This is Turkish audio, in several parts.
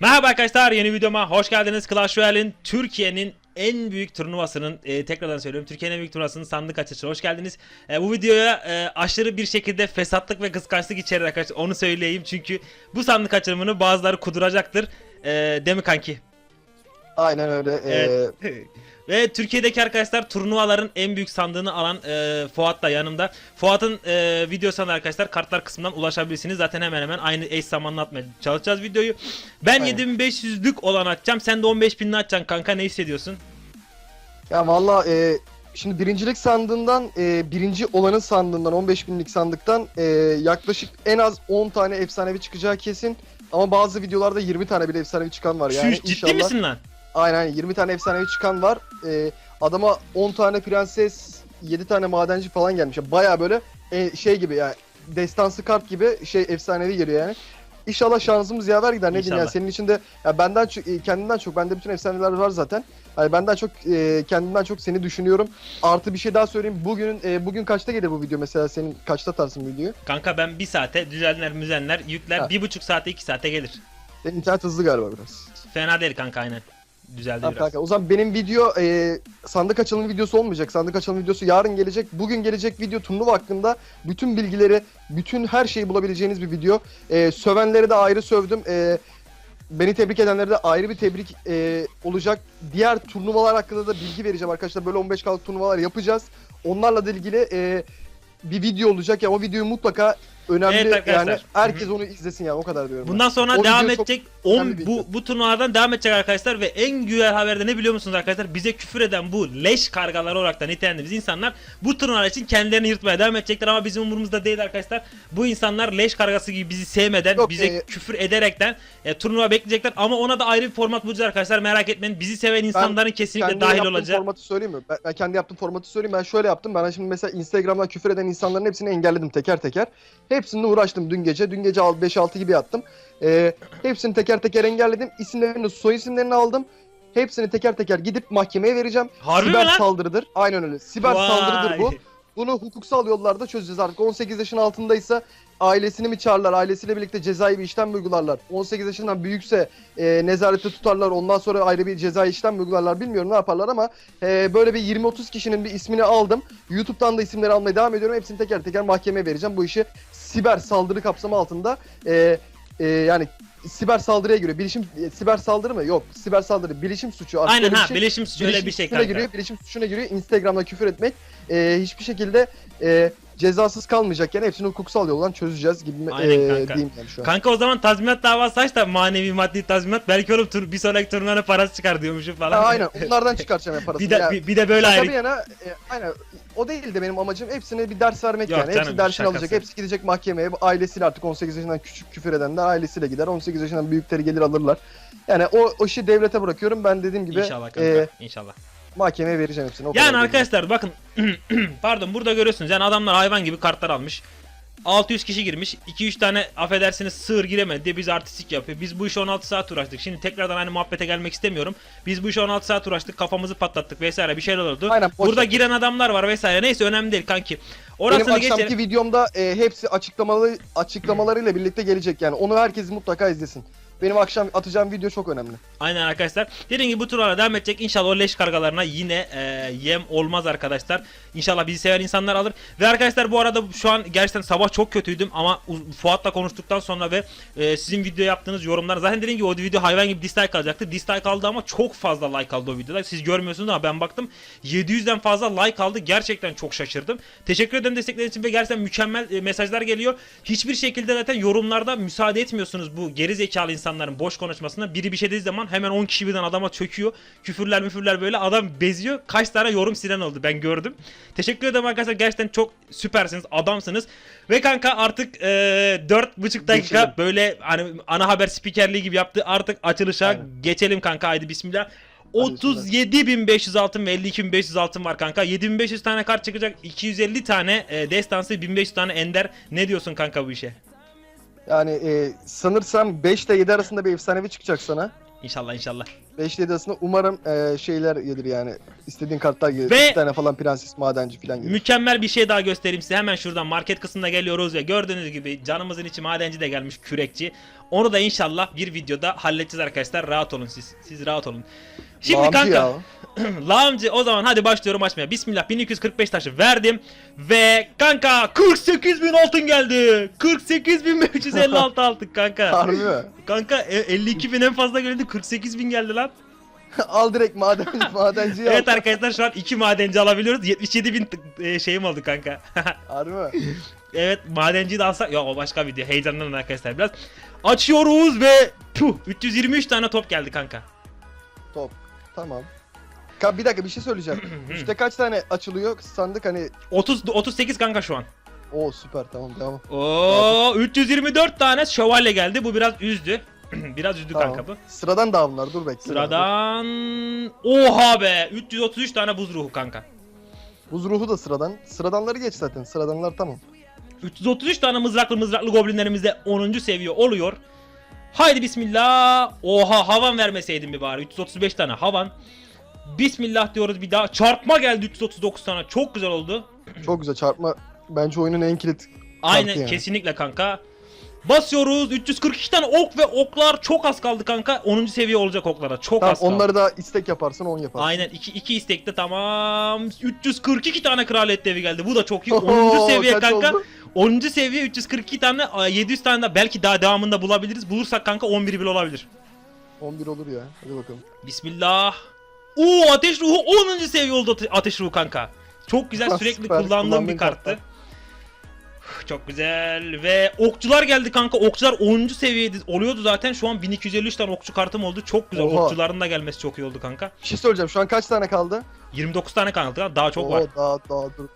Merhaba arkadaşlar yeni videoma hoş geldiniz. Clash Royale'in Türkiye'nin en büyük turnuvasının e, tekrardan söylüyorum Türkiye'nin en büyük turnuvasının sandık açılışına hoş geldiniz. E, bu videoya e, aşırı bir şekilde fesatlık ve kıskançlık içerir arkadaşlar onu söyleyeyim çünkü bu sandık açılımını bazıları kuduracaktır. E, değil mi kanki? Aynen öyle. Ee, Evet. Ve Türkiye'deki arkadaşlar turnuvaların en büyük sandığını alan e, Fuat da yanımda. Fuat'ın e, videosuna arkadaşlar kartlar kısmından ulaşabilirsiniz. Zaten hemen hemen aynı eş zamanlı atmaya çalışacağız videoyu. Ben Aynen. 7500'lük olan atacağım. Sen de 15000'li atacaksın kanka. Ne hissediyorsun? ya valla e, şimdi birincilik sandığından e, birinci olanın sandığından 15 binlik sandıktan e, yaklaşık en az 10 tane efsanevi çıkacağı kesin. Ama bazı videolarda 20 tane bile efsanevi çıkan var yani Şu ciddi inşallah. misin lan? Aynen aynen 20 tane efsanevi çıkan var. E, adama 10 tane prenses, 7 tane madenci falan gelmiş. Baya böyle e, şey gibi yani destansı kart gibi şey efsanevi geliyor yani. İnşallah şansımız yaver gider ne diyeyim yani senin için de ya benden e, kendimden çok bende bütün efsaneler var zaten. Hani benden çok e, kendimden çok seni düşünüyorum. Artı bir şey daha söyleyeyim. Bugün e, bugün kaçta gelir bu video mesela senin kaçta atarsın videoyu? Kanka ben bir saate düzenler müzenler yükler. Ha. Bir buçuk saate iki saate gelir. Senin internet hızlı galiba biraz. Fena değil kanka aynen. Düzeldi Tamam biraz. kanka. O zaman benim video e, sandık açılımı videosu olmayacak. Sandık açılımı videosu yarın gelecek. Bugün gelecek video turnuva hakkında bütün bilgileri, bütün her şeyi bulabileceğiniz bir video. E, sövenleri de ayrı sövdüm. E, beni tebrik edenlere de ayrı bir tebrik e, olacak. Diğer turnuvalar hakkında da bilgi vereceğim arkadaşlar. Böyle 15 kalık turnuvalar yapacağız. Onlarla da ilgili e, bir video olacak. Ya o videoyu mutlaka önemli Evet arkadaşlar. yani herkes onu izlesin yani o kadar diyorum. ben. Bundan sonra O devam video çok edecek önemli 10 bir bu video. bu turnuvalardan devam edecek arkadaşlar ve en güzel haberde ne biliyor musunuz arkadaşlar? Bize küfür eden bu leş kargaları olarak da nitelendiğimiz insanlar bu turnuvalar için kendilerini yırtmaya devam edecekler ama bizim umurumuzda değil arkadaşlar. Bu insanlar leş kargası gibi bizi sevmeden, Yok, bize e- küfür ederekten e, turnuva bekleyecekler ama ona da ayrı bir format bulacağız arkadaşlar. Merak etmeyin. Bizi seven insanların kesinlikle kendi dahil yaptığım olacak. formatı söyleyeyim mi? Ben, ben kendi yaptığım formatı söyleyeyim. Ben şöyle yaptım. Ben şimdi mesela Instagram'dan küfür eden insanların hepsini engelledim teker teker. Hepsini uğraştım dün gece. Dün gece 5-6 gibi yattım. Ee, hepsini teker teker engelledim. İsimlerini, soy isimlerini aldım. Hepsini teker teker gidip mahkemeye vereceğim. Harbi mi Siber lan? saldırıdır. Aynen öyle. Siber Vay. saldırıdır bu. Bunu hukuksal yollarda çözeceğiz artık. 18 yaşın altındaysa ailesini mi çağırırlar, ailesiyle birlikte cezai bir işlem uygularlar? 18 yaşından büyükse e, nezarette tutarlar, ondan sonra ayrı bir cezai işlem uygularlar bilmiyorum ne yaparlar ama e, böyle bir 20-30 kişinin bir ismini aldım. YouTube'dan da isimleri almaya devam ediyorum. Hepsini teker teker mahkemeye vereceğim. Bu işi siber saldırı kapsamı altında e, e, yani siber saldırıya göre bilişim e, siber saldırı mı? Yok. Siber saldırı bilişim suçu. Artık Aynen ha şey- bilişim suçu öyle bir şey suçuna kanka. giriyor, bilişim suçuna giriyor. Instagram'da küfür etmek e, hiçbir şekilde e, cezasız kalmayacak yani hepsini hukuksal yoldan çözeceğiz gibi Aynen e, kanka. diyeyim yani şu an. Kanka o zaman tazminat davası aç da manevi maddi tazminat. Belki oğlum tur, bir sonraki turnuvana parası çıkar diyormuşum falan. Ha, aynen onlardan çıkartacağım ya parasını. bir, de, ya. bir, bir de böyle ayrı. yana e, aynen o değil de benim amacım hepsine bir ders vermek Yok yani. canım, Hepsi dersini alacak. Hepsi gidecek mahkemeye. Bu Ailesiyle artık 18 yaşından küçük küfür edenler ailesiyle gider. 18 yaşından büyükleri gelir alırlar. Yani o, o işi devlete bırakıyorum. Ben dediğim gibi İnşallah kanka. e, inşallah. Mahkemeye vereceğim hepsini. O Yani kadar arkadaşlar bakın pardon burada görüyorsunuz yani adamlar hayvan gibi kartlar almış. 600 kişi girmiş. 2-3 tane affedersiniz sığır giremedi diye biz artistik yapıyor. Biz bu işe 16 saat uğraştık. Şimdi tekrardan aynı muhabbete gelmek istemiyorum. Biz bu işe 16 saat uğraştık. Kafamızı patlattık vesaire bir şeyler oldu. Aynen, Burada ver. giren adamlar var vesaire. Neyse önemli değil kanki. Benim Orasını akşamki geçelim. videomda e, hepsi açıklamalı açıklamalarıyla birlikte gelecek yani. Onu herkes mutlaka izlesin. Benim akşam atacağım video çok önemli. Aynen arkadaşlar. Dediğim gibi bu turlara devam edecek. İnşallah o leş kargalarına yine e, yem olmaz arkadaşlar. İnşallah bizi seven insanlar alır. Ve arkadaşlar bu arada şu an gerçekten sabah çok kötüydüm ama Fuat'la konuştuktan sonra ve e, sizin video yaptığınız yorumlar zaten dediğim gibi o video hayvan gibi dislike alacaktı. Dislike aldı ama çok fazla like aldı o videoda. Siz görmüyorsunuz ama ben baktım 700'den fazla like aldı. Gerçekten çok şaşırdım. Teşekkür ederim destekleriniz için ve gerçekten mükemmel e, mesajlar geliyor. Hiçbir şekilde zaten yorumlarda müsaade etmiyorsunuz bu geri zekalı insanların boş konuşmasına. Biri bir şey dediği zaman hemen 10 kişi birden adama çöküyor. Küfürler müfürler böyle adam beziyor. Kaç tane yorum silen oldu ben gördüm. Teşekkür ederim arkadaşlar gerçekten çok süpersiniz adamsınız. Ve kanka artık e, 4,5 dakika Geçelim. böyle hani ana haber spikerliği gibi yaptı. Artık açılışa Aynen. geçelim kanka haydi bismillah. Hadi 37.500 altın ve 52.500 altın var kanka. 7500 tane kart çıkacak. 250 tane e, destansı, 1500 tane ender. Ne diyorsun kanka bu işe? Yani e, sanırsam 5 ile 7 arasında bir efsanevi çıkacak sana. İnşallah inşallah. 5 ile 7 arasında umarım e, şeyler gelir yani. İstediğin kartlar gelir. Ve- 2 tane falan prenses madenci falan gelir. Mükemmel bir şey daha göstereyim size. Hemen şuradan market kısmına geliyoruz ve gördüğünüz gibi canımızın içi madenci de gelmiş kürekçi. Onu da inşallah bir videoda halledeceğiz arkadaşlar. Rahat olun siz. Siz rahat olun. Şimdi Lağımcı kanka. Lağımcı o zaman hadi başlıyorum açmaya. Bismillah 1245 taşı verdim. Ve kanka 48 bin altın geldi. 48 bin 556 altın kanka. Harbi mi? kanka e, 52 bin en fazla geldi 48 bin geldi lan. al direkt maden, madenciyi Evet arkadaşlar şu an 2 madenci alabiliyoruz. 77 bin t- e, şeyim oldu kanka. Harbi mi? evet madenci de alsak. Yok o başka video. Heyecanlanın arkadaşlar biraz. Açıyoruz ve puh 323 tane top geldi kanka. Top. Tamam. Ka bir dakika bir şey söyleyeceğim. Üstte kaç tane açılıyor sandık hani 30 38 kanka şu an. o süper tamam devam. Oo 324 tane şövalye geldi. Bu biraz üzdü. biraz üzdü Tamam. kanka bu. Sıradan da bunlar dur bekle. Sıradan oha be 333 tane buz ruhu kanka. Buz ruhu da sıradan. Sıradanları geç zaten. Sıradanlar tamam. 333 tane mızraklı mızraklı goblinlerimiz de 10. seviye oluyor. Haydi bismillah. Oha havan vermeseydim bir bari. 335 tane havan. Bismillah diyoruz bir daha. Çarpma geldi 339 tane. Çok güzel oldu. Çok güzel çarpma. Bence oyunun en kilit. Aynen yani. kesinlikle kanka. Basıyoruz. 342 tane ok ve oklar çok az kaldı kanka. 10. seviye olacak oklara. Çok Tamam az kaldı. onları da istek yaparsın 10 yaparsın. Aynen iki, iki istekte tamam. 342 tane kraliyet devi geldi. Bu da çok iyi. Oho, 10. seviye kaç kanka. oldu? 10. seviye 342 tane 700 tane de belki daha devamında bulabiliriz. Bulursak kanka 11 bile olabilir. 11 olur ya. Hadi bakalım. Bismillah. Oo ateş ruhu 10. seviye oldu ate- ateş ruhu kanka. Çok güzel Ah, sürekli süper, kullandığım kullandığın bir karttı. kartlar. Çok güzel ve okçular geldi kanka. Okçular 10. seviyede oluyordu zaten. Şu an 1253 tane okçu kartım oldu. Çok güzel. Oha. Okçuların da gelmesi çok iyi oldu kanka. Bir şey söyleyeceğim. Şu an kaç tane kaldı? 29 tane kaldı. Daha çok Oo, var. Daha daha dur.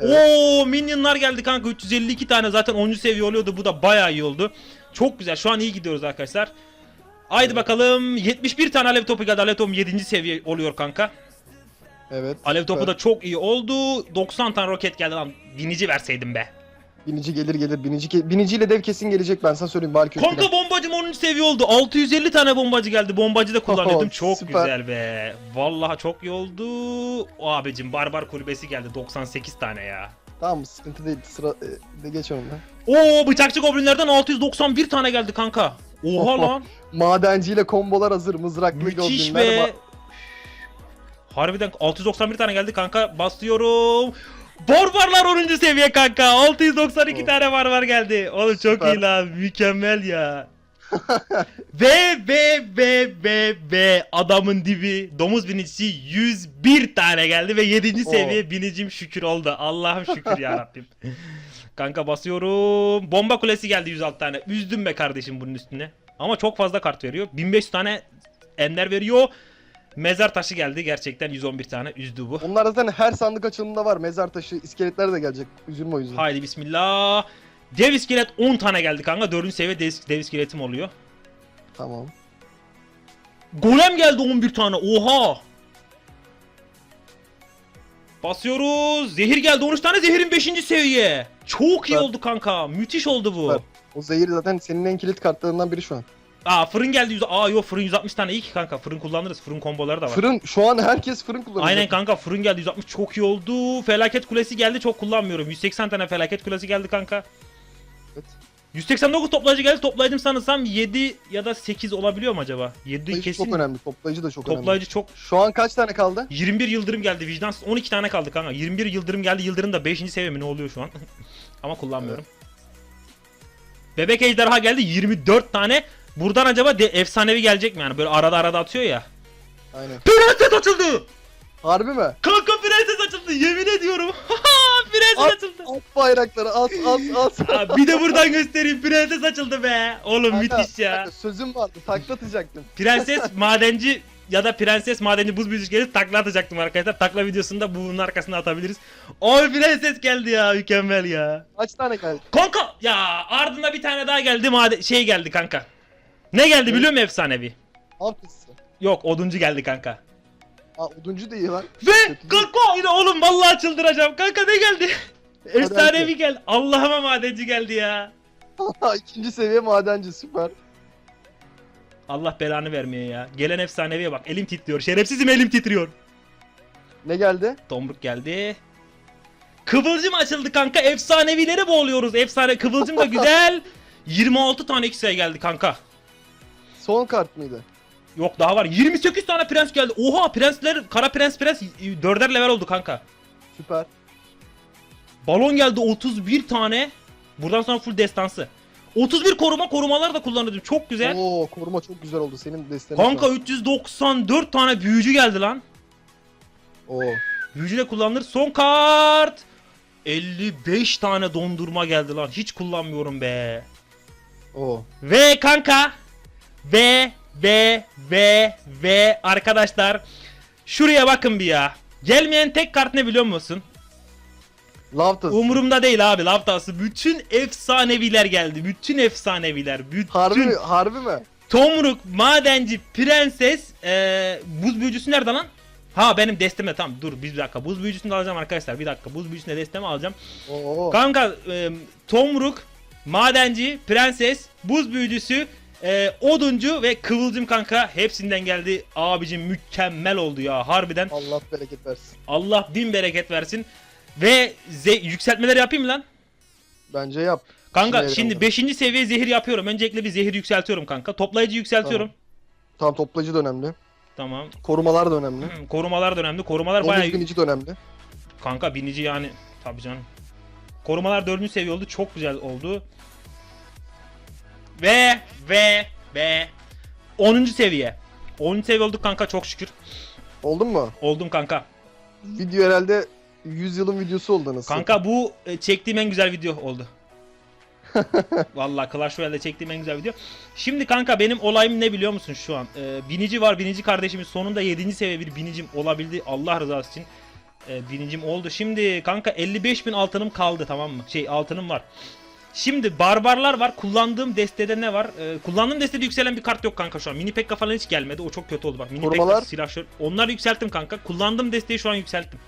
Evet. Oo minyonlar geldi kanka 352 tane zaten 10. seviye oluyordu bu da bayağı iyi oldu. Çok güzel şu an iyi gidiyoruz arkadaşlar. Haydi bakalım 71 tane alev topu geldi alev topu 7. seviye oluyor kanka. Evet. Alev topu da çok iyi oldu 90 tane roket geldi lan binici verseydim be. Binici gelir gelir. Binici ke- biniciyle dev kesin gelecek ben sana söyleyeyim. Köşküden. Kanka bombacım 10. seviye oldu 650 tane bombacı geldi bombacı da kullanıyordum çok süper. güzel be. Vallahi çok iyi oldu. O abicim barbar kulübesi geldi 98 tane ya. Tamam sıkıntı değil. Sıra e, de geç onunla. Oo bıçakçı goblinlerden 691 tane geldi kanka. Oha lan. Madenciyle kombolar hazır. Mızraklı Müthiş goblinler. be. Harbiden 691 tane geldi kanka. Basıyorum. Barbarlar 10. seviye kanka. 692 Oh. tane barbar geldi. Oğlum çok Süper. iyi lan. Mükemmel ya. ve ve ve ve ve adamın dibi domuz binicisi 101 tane geldi ve 7. Oh. seviye binicim şükür oldu. Allah'ım şükür ya Rabbim. Kanka basıyorum. Bomba kulesi geldi 106 tane. Üzdüm be kardeşim bunun üstüne. Ama çok fazla kart veriyor. 1500 tane ender veriyor. Mezar taşı geldi gerçekten 111 tane üzdü bu. Onlar zaten her sandık açılımında var. Mezar taşı, iskeletler de gelecek. Üzülme o yüzden. Haydi bismillah. Dev iskelet 10 tane geldi kanka. 4. seviye dev, dev iskeletim oluyor. Tamam. Golem geldi 11 tane. Oha. Basıyoruz. Zehir geldi 13 tane. Zehirin 5. seviye. Çok iyi Süper. oldu kanka. Müthiş oldu bu. Süper. O zehir zaten senin en kilit kartlarından biri şu an. Aa fırın geldi. 100... Aa yok fırın 160 tane iyi ki kanka. Fırın kullanırız. Fırın komboları da var. Fırın şu an herkes fırın kullanıyor. Aynen kanka fırın geldi 160 çok iyi oldu. Felaket kulesi geldi çok kullanmıyorum. 180 tane felaket kulesi geldi kanka. Evet. 189 toplayıcı geldi. Toplayıcım sanırsam 7 ya da 8 olabiliyor mu acaba? 7 Toplayıcı kesin. çok önemli. Toplayıcı da çok önemli. Toplayıcı çok. Şu an kaç tane kaldı? 21 yıldırım geldi vicdansız. 12 tane kaldı kanka. 21 yıldırım geldi. Yıldırım da 5. seviye mi ne oluyor şu an? Ama kullanmıyorum. Bebek ejderha geldi 24 tane. Buradan acaba de efsanevi gelecek mi yani? Böyle arada arada atıyor ya. Aynen. Prenses açıldı! Harbi mi? Kanka prenses açıldı yemin ediyorum. prenses At- açıldı. At bayrakları as as. Aa, bir de buradan göstereyim. Prenses açıldı be. Oğlum Kanka, müthiş ya. kanka, Sözüm vardı taklatacaktım. Prenses madenci ya da prenses madenci buz müzikleri takla atacaktım arkadaşlar. Takla videosunu da bunun arkasına atabiliriz. Oy prenses geldi ya mükemmel ya. Kaç tane geldi? Kanka ya ardında bir tane daha geldi made şey geldi kanka. Ne geldi biliyor musun efsanevi? Hapisi. Yok oduncu geldi kanka. Aa oduncu değil lan. Ve Kötü kanka yine oğlum vallahi çıldıracağım. Kanka ne geldi? Efsanevi hadi. geldi. Allah'ıma madenci geldi ya. İkinci seviye madenci süper. Allah belanı vermeye ya. Gelen efsaneviye bak. Elim titriyor. Şerefsizim elim titriyor. Ne geldi? Tomruk geldi. Kıvılcım açıldı kanka. Efsanevileri boğuluyoruz. Efsane kıvılcım da güzel. 26 tane XL geldi kanka. Son kart mıydı? Yok daha var. 28 tane prens geldi. Oha prensler kara prens prens 4'er level oldu kanka. Süper. Balon geldi 31 tane. Buradan sonra full destansı. 31 koruma korumalar da kullanıyordum. Çok güzel. Oo koruma çok güzel oldu senin destenin. Kanka 394 tane büyücü geldi lan. Oo. Büyücü de kullanılır. Son kart. 55 tane dondurma geldi lan. Hiç kullanmıyorum be. Oo. Ve kanka. Ve ve ve ve arkadaşlar. Şuraya bakın bir ya. Gelmeyen tek kart ne biliyor musun? Lavtas. Umurumda değil abi Lavtası. Bütün efsaneviler geldi. Bütün efsaneviler. Bütün. Harbi? Harbi mi? Tomruk, Madenci, Prenses, eee buz büyücüsü nerede lan? Ha benim desteme tamam dur bir dakika buz büyücüsünü de alacağım arkadaşlar bir dakika buz büyücüsünü de desteme alacağım. Oo. Kanka eee, Tomruk, Madenci, Prenses, buz büyücüsü, eee, Oduncu ve Kıvılcım kanka hepsinden geldi. Abicim mükemmel oldu ya harbiden. Allah bereket versin. Allah bin bereket versin. Ve ze- yükseltmeleri yapayım mı lan? Bence yap. Kanka Şimdi şimdi oldu. 5. seviye zehir yapıyorum. Öncelikle bir zehir yükseltiyorum kanka. Toplayıcı yükseltiyorum. Tam toplayıcı da önemli. Tamam. Korumalar da önemli. Hmm, Korumalar da önemli. Korumalar Omuz bayağı binici de önemli. kanka binici yani tabii canım. Korumalar 4. seviye oldu. Çok güzel oldu. Ve ve ve 10. seviye. 10. seviye olduk kanka çok şükür. Oldun mu? Oldum kanka. Video herhalde 100 yılın videosu oldu nasıl? Kanka bu e, çektiğim en güzel video oldu. Vallahi Clash Royale'de çektiğim en güzel video. Şimdi kanka benim olayım ne biliyor musun şu an? Ee, binici var. Binici kardeşimiz sonunda 7. seviye bir binicim olabildi. Allah rızası için. Ee, binicim oldu. Şimdi kanka 55.000 altınım kaldı tamam mı? Şey altınım var. Şimdi barbarlar var. Kullandığım destede ne var? Ee, kullandığım destede yükselen bir kart yok kanka şu an. Mini Pekka falan hiç gelmedi. O çok kötü oldu bak. Mini Korumalar? Pekka, silahşör. Onları yükselttim kanka. Kullandığım desteği şu an yükselttim.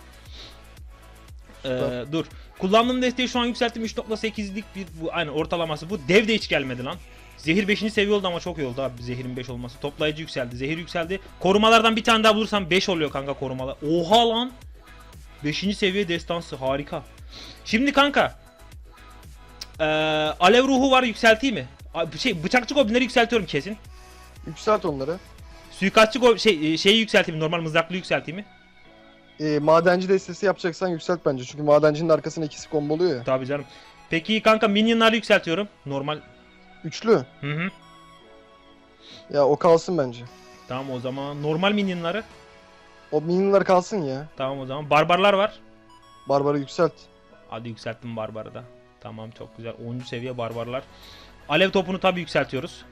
Ee, Süper. dur. Kullandığım desteği şu an yükselttim 3.8'lik bir bu aynı ortalaması. Bu dev de hiç gelmedi lan. Zehir 5. seviye oldu ama çok iyi oldu abi zehirin 5 olması. Toplayıcı yükseldi. Zehir yükseldi. Korumalardan bir tane daha bulursam 5 oluyor kanka korumalar. Oha lan. 5. seviye destansı harika. Şimdi kanka. Ee, alev ruhu var yükselteyim mi? Şey bıçakçı goblinleri yükseltiyorum kesin. Yükselt onları. Suikastçı go şey şeyi yükselteyim mi? normal mızraklı yükselteyim mi? Ee, madenci destesi yapacaksan yükselt bence. Çünkü madencinin arkasına ikisi komboluyor ya. Tabii canım. Peki kanka minyonları yükseltiyorum. Normal. Üçlü. Hı hı. Ya o kalsın bence. Tamam o zaman normal minyonları. O minionlar kalsın ya. Tamam o zaman. Barbarlar var. Barbarı yükselt. Hadi yükselttim barbarı da. Tamam çok güzel. 10. seviye barbarlar. Alev topunu tabii yükseltiyoruz.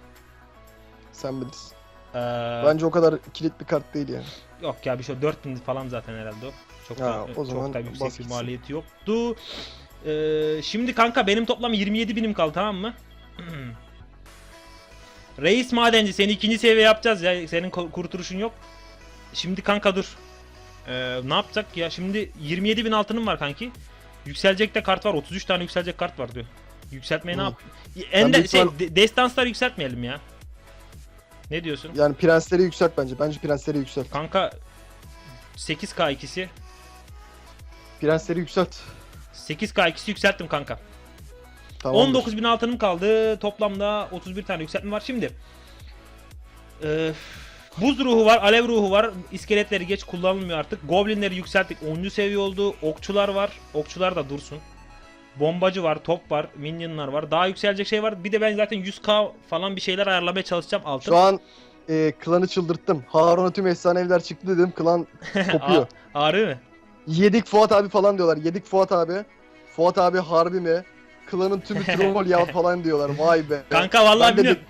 Sen bilirsin. Ee, Bence o kadar kilit bir kart değil yani. Yok ya bir şey 4000 falan zaten herhalde o. Çok Ha, da, o çok zaman da yüksek bas bir maliyeti yoktu. Ee, şimdi kanka benim toplam 27 binim kaldı tamam mı? Reis madenci seni ikinci seviye yapacağız ya. Senin kurtuluşun yok. Şimdi kanka dur. Ee, ne yapacak ya? Şimdi 27 bin altınım var kanki. Yükselecek de kart var. 33 tane yükselecek kart var diyor. Yükseltmeye ne Hı. yap? Büyük şey ihtimal- de- destanslar yükseltmeyelim ya. Ne diyorsun? Yani prensleri yükselt bence. Bence prensleri yükselt. Kanka 8K ikisi. Prensleri yükselt. 8K ikisi yükselttim kanka. Tamamdır. 19 bin altınım kaldı. Toplamda 31 tane yükseltme var. Şimdi e, buz ruhu var, alev ruhu var. İskeletleri geç kullanılmıyor artık. Goblinleri yükselttik. 10. seviye oldu. Okçular var. Okçular da dursun. Bombacı var, top var, minyonlar var. Daha yükselecek şey var. Bir de ben zaten 100k falan bir şeyler ayarlamaya çalışacağım altın. Şu an e, klanı çıldırttım. Harun'a tüm efsaneviler çıktı dedim. Klan kopuyor. Ağrı mı? Yedik Fuat abi falan diyorlar. Yedik Fuat abi. Fuat abi harbi mi? Klanın tümü troll ya falan diyorlar. Vay be. Kanka vallahi Ben bilmiyorum.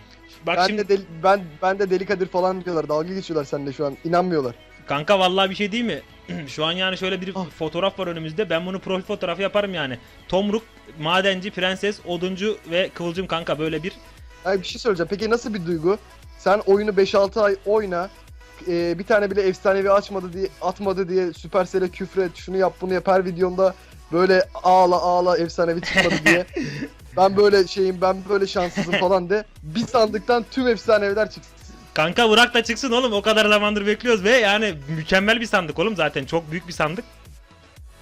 Bak ben şimdi de deli, ben ben de Deli Kadir falan diyorlar. Dalga geçiyorlar seninle şu an. İnanmıyorlar. Kanka vallahi bir şey değil mi? Şu an yani şöyle bir Ah. fotoğraf var önümüzde. Ben bunu profil fotoğrafı yaparım yani. Tomruk, madenci, prenses, oduncu ve kıvılcım kanka böyle bir Ay bir şey söyleyeceğim. Peki nasıl bir duygu? Sen oyunu 5-6 ay oyna. e, bir tane bile efsanevi açmadı diye atmadı diye Supercell'e küfret şunu yap bunu yap her videomda böyle ağla ağla efsanevi çıkmadı diye. ben böyle şeyim ben böyle şanssızım falan de. Bir sandıktan tüm efsaneviler çıksın. Kanka bırak da çıksın oğlum o kadar zamandır bekliyoruz ve yani mükemmel bir sandık oğlum zaten çok büyük bir sandık.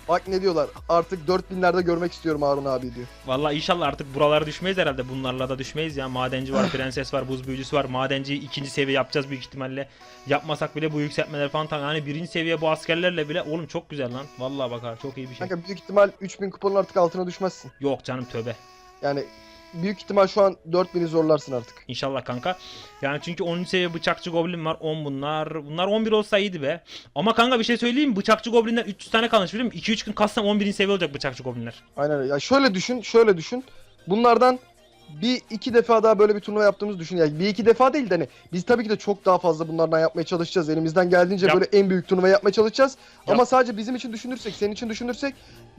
Bak ne diyorlar. Artık 4000'lerde görmek istiyorum Harun abi diyor. Vallahi inşallah artık buralara düşmeyiz herhalde. Bunlarla da düşmeyiz ya. Madenci var, prenses var, buz büyücüsü var. Madenci ikinci seviye yapacağız büyük ihtimalle. Yapmasak bile bu yükseltmeler falan tamam. Yani birinci seviye bu askerlerle bile oğlum çok güzel lan. Vallahi bak ha çok iyi bir şey. Kanka büyük ihtimal 3000 kuponun artık altına düşmezsin. Yok canım tövbe. Yani büyük ihtimal şu an 4000'i zorlarsın artık. İnşallah kanka. Yani çünkü 10. seviye bıçakçı goblin var. 10 bunlar. Bunlar 11 olsa iyiydi be. Ama kanka bir şey söyleyeyim mi? Bıçakçı goblinler 300 tane kalmış biliyor musun? 2-3 gün kassam 11. seviye olacak bıçakçı goblinler. Aynen öyle. Ya şöyle düşün, şöyle düşün. Bunlardan bir iki defa daha böyle bir turnuva yaptığımızı düşün. Yani bir iki defa değil de hani biz tabii ki de çok daha fazla bunlardan yapmaya çalışacağız. Elimizden geldiğince Yap. böyle en büyük turnuva yapmaya çalışacağız. Yap. Ama sadece bizim için düşünürsek, senin için düşünürsek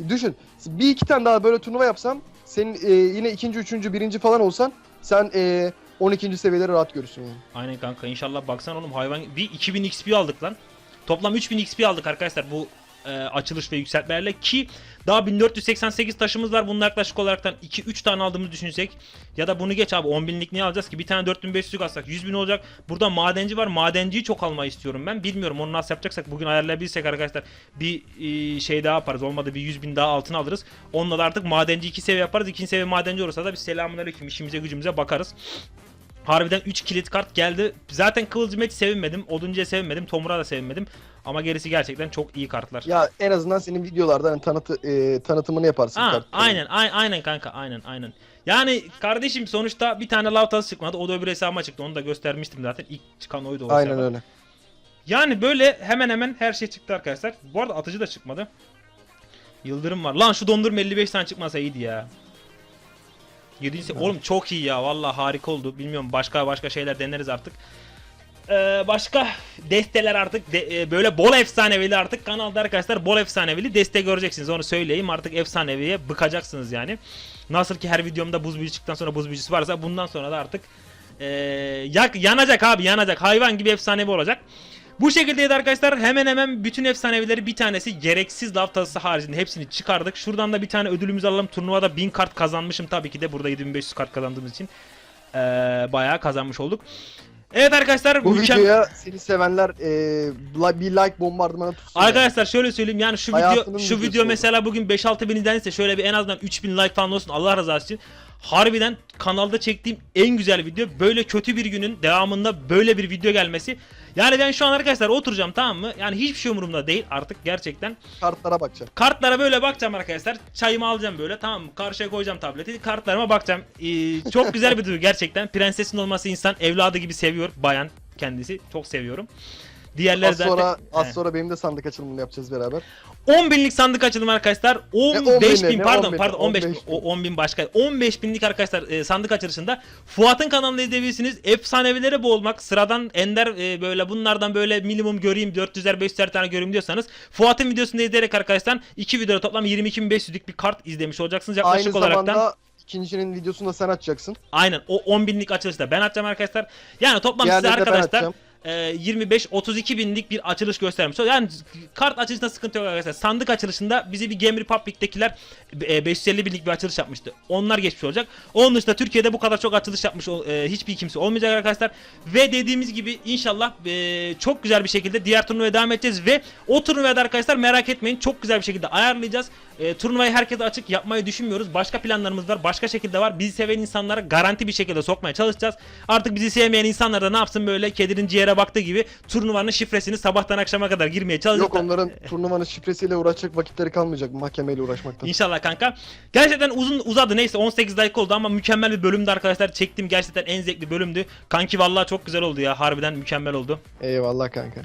düşün. Bir iki tane daha böyle turnuva yapsam senin e, yine ikinci, üçüncü, birinci falan olsan sen e, 12. seviyeleri rahat görürsün yani. Aynen kanka inşallah baksan oğlum hayvan bir 2000 XP aldık lan. Toplam 3000 XP aldık arkadaşlar bu e, açılış ve yükseltmelerle ki daha 1488 taşımız var. Bunun yaklaşık olaraktan 2-3 tane aldığımızı düşünsek ya da bunu geç abi 10.000'lik niye alacağız ki? Bir tane 4500'lük alsak 100.000 olacak. Burada madenci var. Madenciyi çok almayı istiyorum ben. Bilmiyorum onu nasıl yapacaksak bugün ayarlayabilirsek arkadaşlar bir e, şey daha yaparız. Olmadı bir 100.000 daha altın alırız. Onunla da artık madenci 2 seviye yaparız. 2. seviye madenci olursa da bir selamünaleyküm işimize gücümüze bakarız. Harbiden 3 kilit kart geldi. Zaten Kıvılcım'a hiç sevinmedim. Oduncu'ya sevinmedim. Tomur'a da sevinmedim. Ama gerisi gerçekten çok iyi kartlar. Ya en azından senin videolarda hani tanıtı, e, tanıtımını yaparsın. Ha, kartların. aynen ay- aynen kanka aynen aynen. Yani kardeşim sonuçta bir tane lavtası çıkmadı. O da öbür hesabıma çıktı. Onu da göstermiştim zaten. İlk çıkan oydu o Aynen hesaba. öyle. Yani böyle hemen hemen her şey çıktı arkadaşlar. Bu arada atıcı da çıkmadı. Yıldırım var. Lan şu dondurma 55 tane çıkmasa iyiydi ya. 7. se- Oğlum çok iyi ya. Vallahi harika oldu. Bilmiyorum başka başka şeyler deneriz artık. Ee, başka desteler artık de- e, böyle bol efsanevili artık kanalda arkadaşlar bol efsanevili deste göreceksiniz onu söyleyeyim artık efsaneviye bıkacaksınız yani. Nasıl ki her videomda buz büyücü çıktıktan sonra buz büyücüsü varsa bundan sonra da artık ee, yak, yanacak abi yanacak hayvan gibi efsanevi olacak. Bu şekildeydi arkadaşlar hemen hemen bütün efsanevileri bir tanesi gereksiz lav tazısı haricinde hepsini çıkardık. Şuradan da bir tane ödülümüzü alalım. Turnuvada 1000 kart kazanmışım tabii ki de burada 7500 kart kazandığımız için ee, bayağı kazanmış olduk. Evet arkadaşlar Bu mükemmel- videoya seni sevenler e, bir like bombardımanı tutsun. yani. Arkadaşlar şöyle söyleyeyim yani şu video Hayatının şu videosu video mesela bugün 5-6 bin izlenirse şöyle bir en azından 3000 like falan olsun Allah razı olsun. Harbiden kanalda çektiğim en güzel video böyle kötü bir günün devamında böyle bir video gelmesi. Yani ben şu an arkadaşlar oturacağım tamam mı? Yani hiçbir şey umurumda değil artık gerçekten. Kartlara bakacağım. Kartlara böyle bakacağım arkadaşlar. Çayımı alacağım böyle tamam mı? Karşıya koyacağım tableti. Kartlarıma bakacağım. Ee, çok güzel bir duygu gerçekten. Prensesin olması insan evladı gibi seviyor. Bayan kendisi. Çok seviyorum. Diğerleri Az zaten... sonra az He. sonra benim de sandık açılımını yapacağız beraber. 10 binlik sandık açılımı arkadaşlar. 15 ne, bin pardon 10 bin, pardon 15 bin, 15 bin. o 10 bin başka. 15 binlik arkadaşlar e, sandık açılışında Fuat'ın kanalında izleyebilirsiniz. Efsanevilere boğulmak sıradan ender e, böyle bunlardan böyle minimum göreyim 400'er 500'er tane göreyim diyorsanız Fuat'ın videosunu izleyerek arkadaşlar iki videoda toplam 22.500'lük bir kart izlemiş olacaksınız Aynı yaklaşık olaraktan. zamanda ikincinin videosunu da sen açacaksın. Aynen o 10 binlik açılışta ben açacağım arkadaşlar. Yani toplam size Diğerlerini de ben arkadaşlar 25-32 binlik bir açılış göstermiş. Yani kart açılışında sıkıntı yok arkadaşlar. Sandık açılışında bizi bir Game Republic'tekiler e, 550 binlik bir açılış yapmıştı. Onlar geçmiş olacak. Onun dışında Türkiye'de bu kadar çok açılış yapmış e, hiçbir kimse olmayacak arkadaşlar. Ve dediğimiz gibi inşallah e, çok güzel bir şekilde diğer turnuvaya devam edeceğiz ve o turnuvaya da arkadaşlar merak etmeyin çok güzel bir şekilde ayarlayacağız. E, turnuvayı herkese açık yapmayı düşünmüyoruz. Başka planlarımız var. Başka şekilde var. Bizi seven insanlara garanti bir şekilde sokmaya çalışacağız. Artık bizi sevmeyen insanlar da ne yapsın böyle kedinin ciğere baktığı gibi turnuvanın şifresini sabahtan akşama kadar girmeye çalışacak. Yok onların turnuvanın şifresiyle uğraşacak vakitleri kalmayacak mahkemeyle uğraşmaktan. İnşallah kanka. Gerçekten uzun uzadı neyse 18 dakika oldu ama mükemmel bir bölümdü arkadaşlar. Çektiğim gerçekten en zevkli bölümdü. Kanki vallahi çok güzel oldu ya. Harbiden mükemmel oldu. Eyvallah kanka.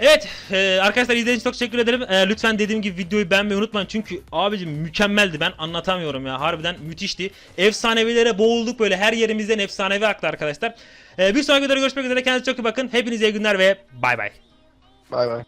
Evet e, arkadaşlar izlediğiniz için çok teşekkür ederim. E, lütfen dediğim gibi videoyu beğenmeyi unutmayın. Çünkü abicim mükemmeldi ben anlatamıyorum ya. Harbiden müthişti. Efsanevilere boğulduk böyle her yerimizden efsanevi aktı arkadaşlar. E, bir sonraki videoda görüşmek üzere. Kendinize çok iyi bakın. Hepinize iyi günler ve bay bay. Bay bay.